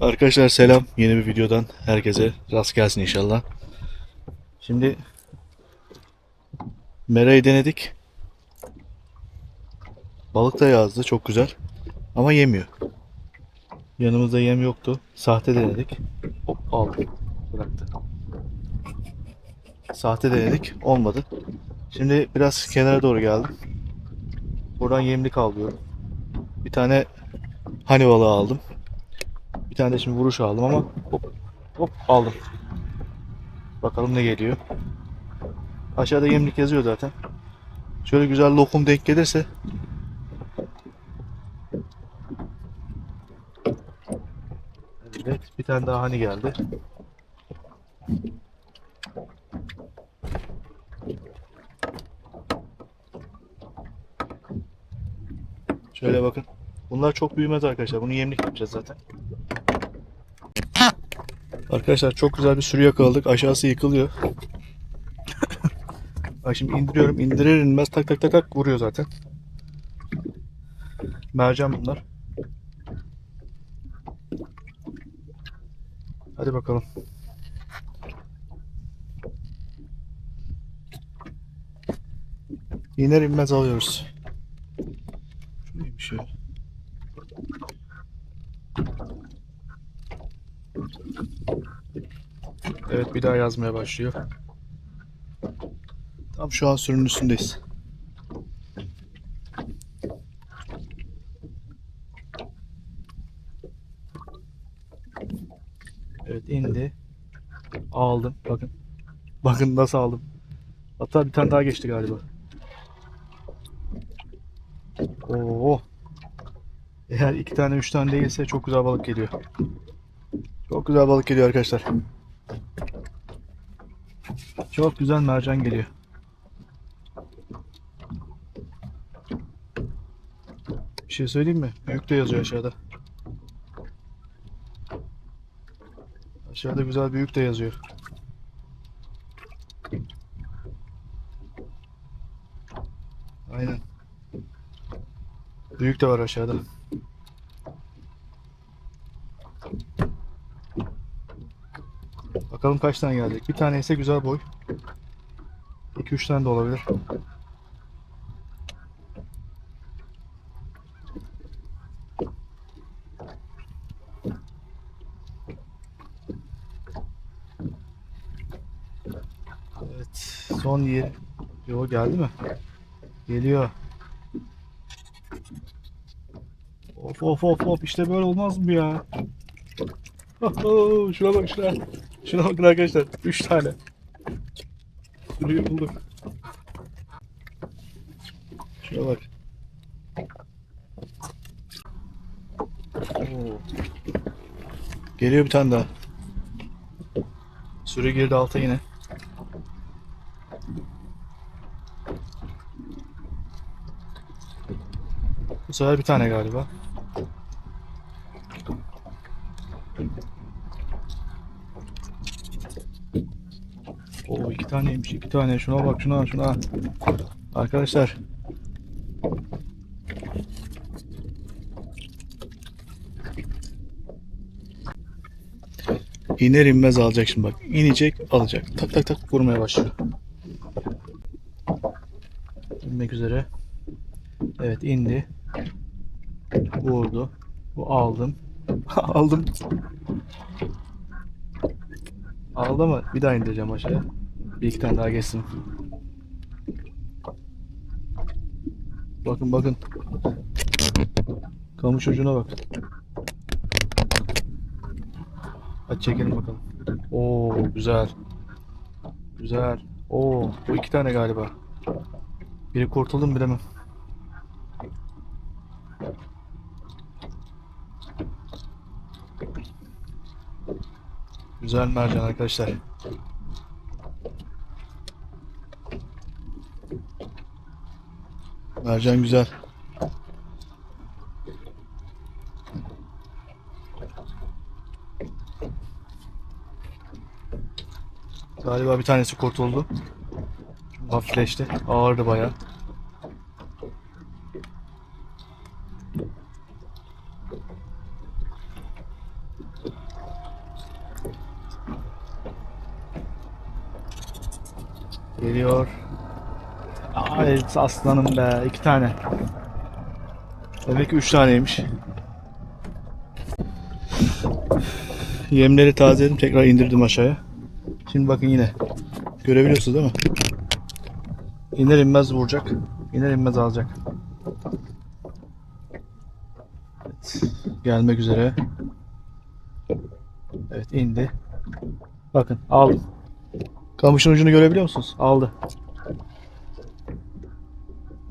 Arkadaşlar selam. Yeni bir videodan herkese rast gelsin inşallah. Şimdi merayı denedik. Balık da yazdı. Çok güzel. Ama yemiyor. Yanımızda yem yoktu. Sahte denedik. Hop aldı. Bıraktı. Sahte denedik. Olmadı. Şimdi biraz kenara doğru geldim. Buradan yemlik alıyorum. Bir tane hani balığı aldım. Bir tane de şimdi vuruş aldım ama hop hop aldım. Bakalım ne geliyor. Aşağıda yemlik yazıyor zaten. Şöyle güzel lokum denk gelirse Evet, bir tane daha hani geldi. Şöyle bakın. Bunlar çok büyümez arkadaşlar. Bunu yemlik yapacağız zaten. Arkadaşlar çok güzel bir sürü yakaladık. Aşağısı yıkılıyor. Bak şimdi indiriyorum. İndirir inmez tak tak tak tak vuruyor zaten. Mercan bunlar. Hadi bakalım. İner inmez alıyoruz. Şu neymiş ya? Evet bir daha yazmaya başlıyor. Tam şu an sürünün üstündeyiz. Evet indi. Aldım. Bakın. Bakın nasıl aldım. Hatta bir tane daha geçti galiba. Oo. Eğer iki tane üç tane değilse çok güzel balık geliyor. Çok güzel balık geliyor arkadaşlar. Çok güzel mercan geliyor. Bir şey söyleyeyim mi? Büyük de yazıyor aşağıda. Aşağıda güzel büyük de yazıyor. Aynen. Büyük de var aşağıda. Bakalım kaç tane gelecek. Bir tane ise güzel boy. 2-3 tane de olabilir. Evet. Son yer. Yo geldi mi? Geliyor. Of of of of işte böyle olmaz mı ya? Oh, şuna bak şuna. Şuna bakın arkadaşlar. 3 tane. Sürüyü bulduk. Şuna bak. Oo. Geliyor bir tane daha. Sürü girdi alta yine. Bu sefer bir tane galiba. Oo iki taneymiş iki tane. Şuna bak şuna şuna. Arkadaşlar. İner inmez alacak şimdi bak. İnecek alacak. Tak tak tak vurmaya başlıyor. İnmek üzere. Evet indi. Vurdu. Bu aldım. aldım. Aldı mı? Bir daha indireceğim aşağıya. Bir iki tane daha geçsin. Bakın bakın. Kamış ucuna bak. Hadi çekelim bakalım. Oo güzel. Güzel. Oo bu iki tane galiba. Biri kurtuldu mu bilemem. Güzel mercan arkadaşlar. Mercan güzel. Galiba bir tanesi kurtuldu. Hafifleşti. Ağırdı bayağı. Geliyor. Aslanım be. iki tane. Demek ki üç taneymiş. Yemleri tazeledim. Tekrar indirdim aşağıya. Şimdi bakın yine. Görebiliyorsunuz değil mi? İner inmez vuracak. İner inmez alacak. Evet. Gelmek üzere. Evet indi. Bakın aldım. Kamışın ucunu görebiliyor musunuz? Aldı.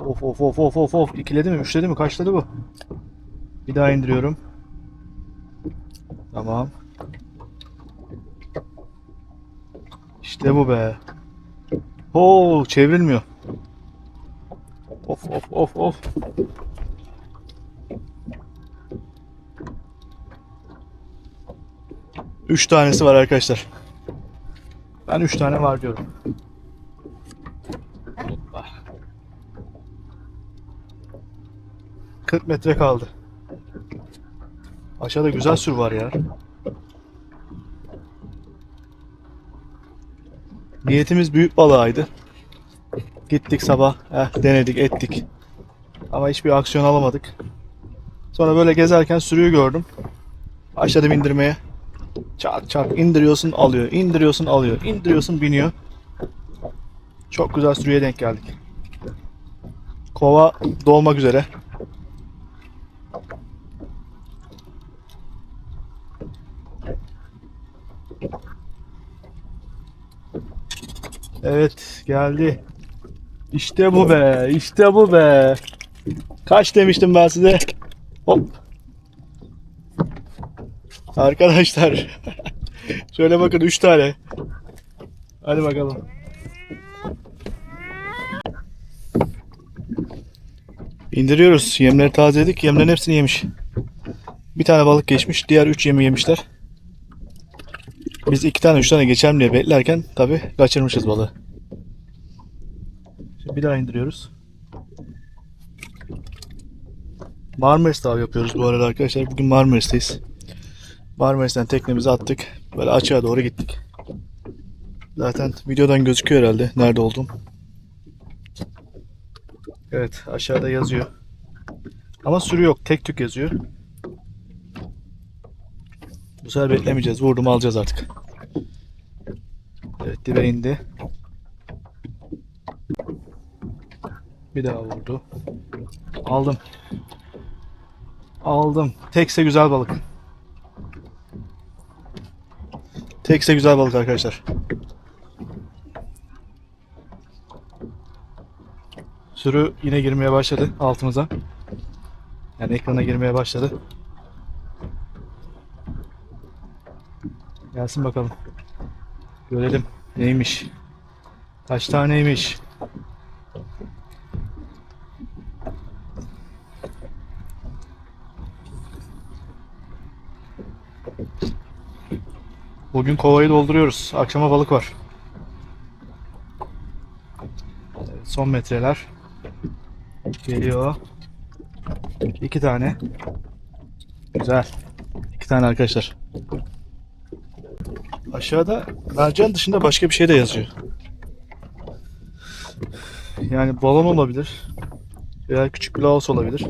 Of of of of of of. İkiledi mi? Üçledi mi? Kaçladı bu? Bir daha indiriyorum. Tamam. İşte bu be. Oo çevrilmiyor. Of of of of. Üç tanesi var arkadaşlar. Ben üç tane var diyorum. 40 metre kaldı. Aşağıda güzel sür var ya. Niyetimiz büyük balığaydı. Gittik sabah, eh, denedik, ettik. Ama hiçbir aksiyon alamadık. Sonra böyle gezerken sürüyü gördüm. Başladım indirmeye. Çat çat indiriyorsun alıyor, indiriyorsun alıyor, indiriyorsun biniyor. Çok güzel sürüye denk geldik. Kova dolmak üzere. Evet geldi. İşte bu be, işte bu be. Kaç demiştim ben size? Hop. Arkadaşlar. Şöyle bakın 3 tane. Hadi bakalım. İndiriyoruz. Yemleri tazeledik. Yemlerin hepsini yemiş. Bir tane balık geçmiş. Diğer 3 yemi yemişler. Biz iki tane üç tane geçelim diye beklerken tabi kaçırmışız balığı. Şimdi bir daha indiriyoruz. Marmaris av yapıyoruz bu arada arkadaşlar. Bugün Marmaris'teyiz. Marmaris'ten teknemizi attık. Böyle açığa doğru gittik. Zaten videodan gözüküyor herhalde nerede olduğum. Evet aşağıda yazıyor. Ama sürü yok. Tek tük yazıyor. Bu sefer beklemeyeceğiz. Vurdum alacağız artık. Evet dibe indi. Bir daha vurdu. Aldım. Aldım. Tekse güzel balık. Tekse güzel balık arkadaşlar. Sürü yine girmeye başladı altımıza. Yani ekrana girmeye başladı. Gelsin bakalım. Görelim neymiş. Kaç taneymiş. Bugün kovayı dolduruyoruz. Akşama balık var. Evet, son metreler. Geliyor. İki tane. Güzel. İki tane arkadaşlar. Aşağıda mercan dışında başka bir şey de yazıyor. Yani balon olabilir. Veya küçük bir laos olabilir.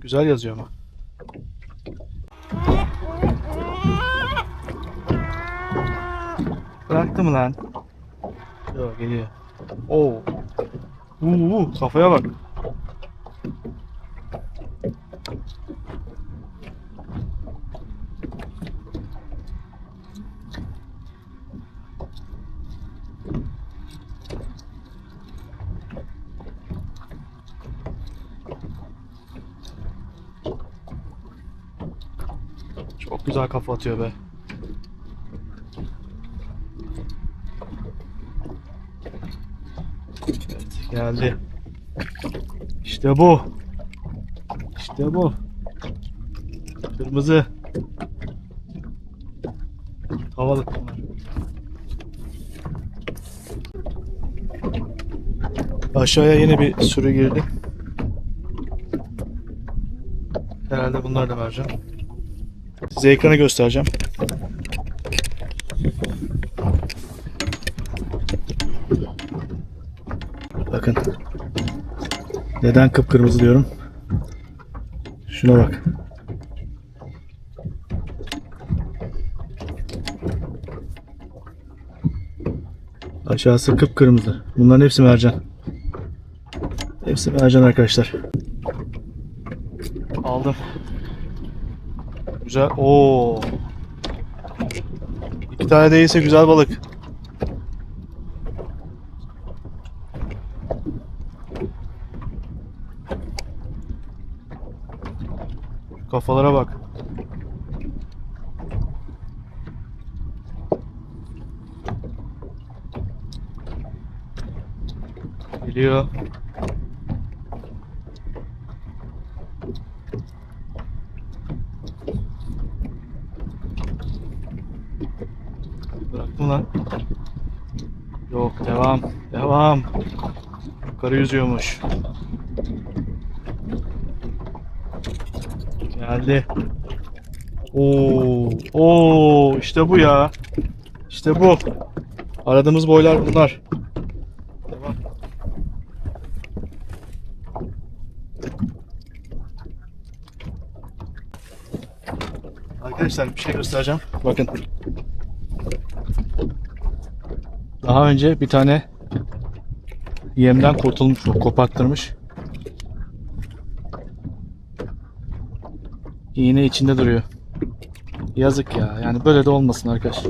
Güzel yazıyor ama. Bıraktı mı lan? Yok geliyor. Oo. Uuu kafaya bak. Çok güzel kafa atıyor be. Evet, geldi. İşte bu. İşte bu. Kırmızı. Havalık bunlar. Aşağıya yine bir sürü girdi. Herhalde bunları da vereceğim. Size ekranı göstereceğim. Bakın. Neden kıpkırmızı diyorum? Şuna bak. Aşağısı kıpkırmızı. Bunların hepsi mercan. Hepsi mercan arkadaşlar. Aldım. Güzel. Oo. İki tane değilse güzel balık. Şu kafalara bak. Geliyor. Bıraktım lan. Yok devam. Devam. Yukarı yüzüyormuş. Geldi. Oo, oo işte bu ya. İşte bu. Aradığımız boylar bunlar. Devam. Arkadaşlar bir şey göstereceğim. Bakın. Daha önce bir tane yemden kurtulmuş, koparttırmış. İğne içinde duruyor. Yazık ya. Yani böyle de olmasın arkadaş.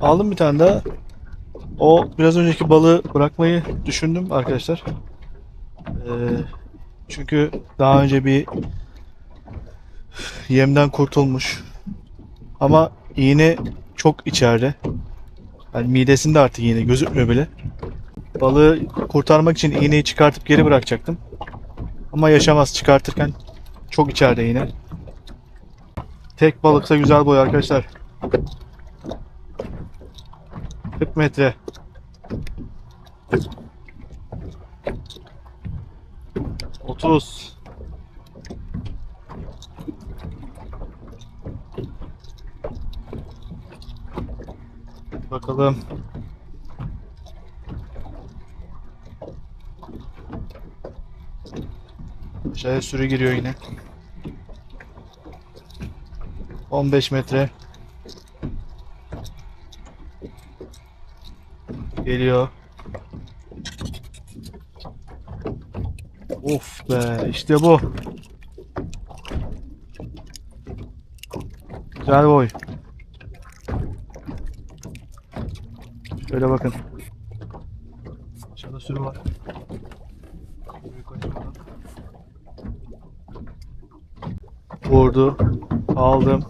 Aldım bir tane daha. O biraz önceki balığı bırakmayı düşündüm arkadaşlar. Ee, çünkü daha önce bir yemden kurtulmuş. Ama iğne çok içeride. Yani midesinde artık iğne gözükmüyor bile. Balığı kurtarmak için iğneyi çıkartıp geri bırakacaktım. Ama yaşamaz çıkartırken çok içeride yine. Tek balıksa güzel boy arkadaşlar. 40 metre. Otuz. Bakalım. Aşağıya sürü giriyor yine. 15 metre. Geliyor. Of be işte bu. Güzel boy. Şöyle bakın. Aşağıda sürü var. Vurdu. Aldım.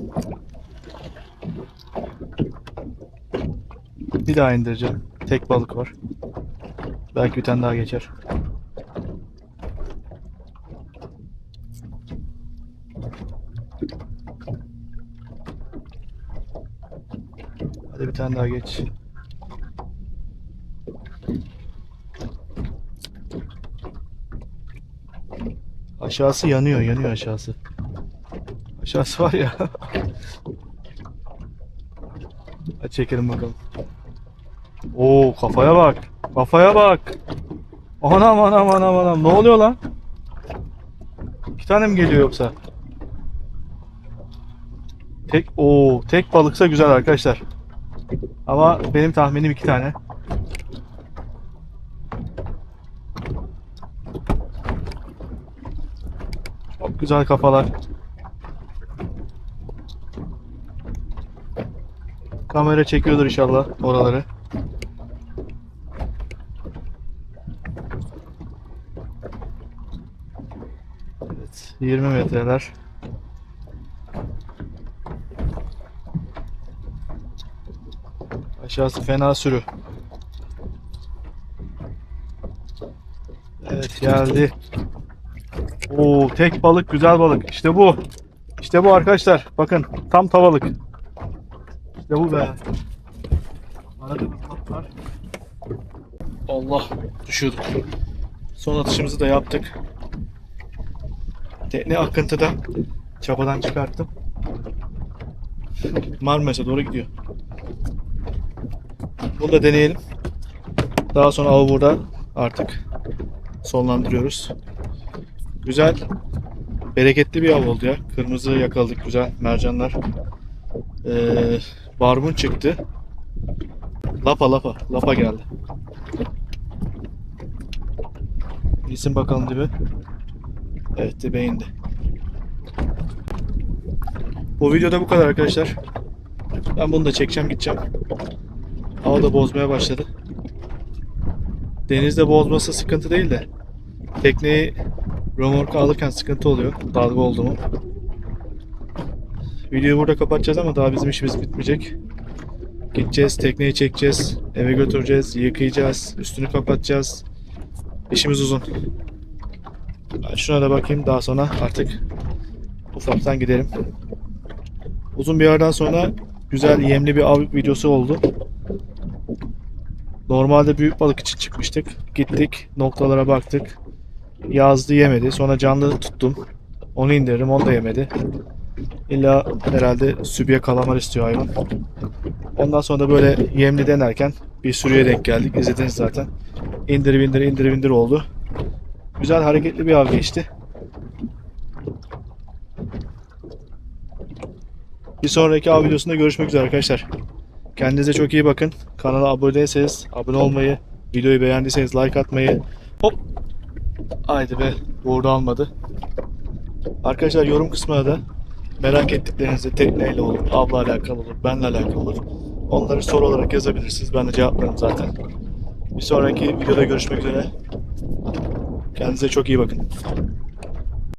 Bir daha indireceğim. Tek balık var. Belki bir tane daha geçer. Hadi bir tane daha geç. Aşağısı yanıyor, yanıyor aşağısı. Aşağısı var ya. Hadi çekelim bakalım. Oo kafaya bak. Kafaya bak. Anam anam anam anam. Ne oluyor lan? İki tane mi geliyor yoksa? Tek o tek balıksa güzel arkadaşlar. Ama benim tahminim iki tane. Çok güzel kafalar. Kamera çekiyordur inşallah oraları. Evet, 20 metreler. Aşağısı fena sürü. Evet geldi. Oo tek balık güzel balık. İşte bu. İşte bu arkadaşlar. Bakın tam tavalık. İşte bu be. Allah düşüyorduk. Son atışımızı da yaptık. Tekne akıntıda. Çapadan çıkarttım. Marmaris'e doğru gidiyor. Bunu da deneyelim. Daha sonra avı burada artık sonlandırıyoruz. Güzel, bereketli bir av oldu ya. Kırmızı yakaladık güzel mercanlar. Ee, barbun çıktı. Lapa lapa, lapa geldi. İyisin bakalım dibe. Evet dibe indi. Bu videoda bu kadar arkadaşlar. Ben bunu da çekeceğim gideceğim. Hava da bozmaya başladı. Denizde bozması sıkıntı değil de tekneyi römorka alırken sıkıntı oluyor. Dalga oldu mu. Videoyu burada kapatacağız ama daha bizim işimiz bitmeyecek. Gideceğiz, tekneyi çekeceğiz, eve götüreceğiz, yıkayacağız, üstünü kapatacağız. İşimiz uzun. Şuna da bakayım daha sonra artık ufaktan gidelim. Uzun bir aradan sonra güzel yemli bir av videosu oldu. Normalde büyük balık için çıkmıştık. Gittik, noktalara baktık. Yazdı yemedi. Sonra canlı tuttum. Onu indirdim, onu da yemedi. İlla herhalde sübye kalamar istiyor hayvan. Ondan sonra da böyle yemli denerken bir sürüye denk geldik. İzlediniz zaten. İndir bindir indir bindir oldu. Güzel hareketli bir av geçti. Bir sonraki av videosunda görüşmek üzere arkadaşlar. Kendinize çok iyi bakın. Kanala abone değilseniz abone olmayı, videoyu beğendiyseniz like atmayı. Hop. Haydi be. Burada almadı. Arkadaşlar yorum kısmına da merak ettiklerinizi tekneyle olur, avla alakalı olur, benle alakalı olur. Onları soru olarak yazabilirsiniz. Ben de cevaplarım zaten. Bir sonraki videoda görüşmek üzere. Kendinize çok iyi bakın.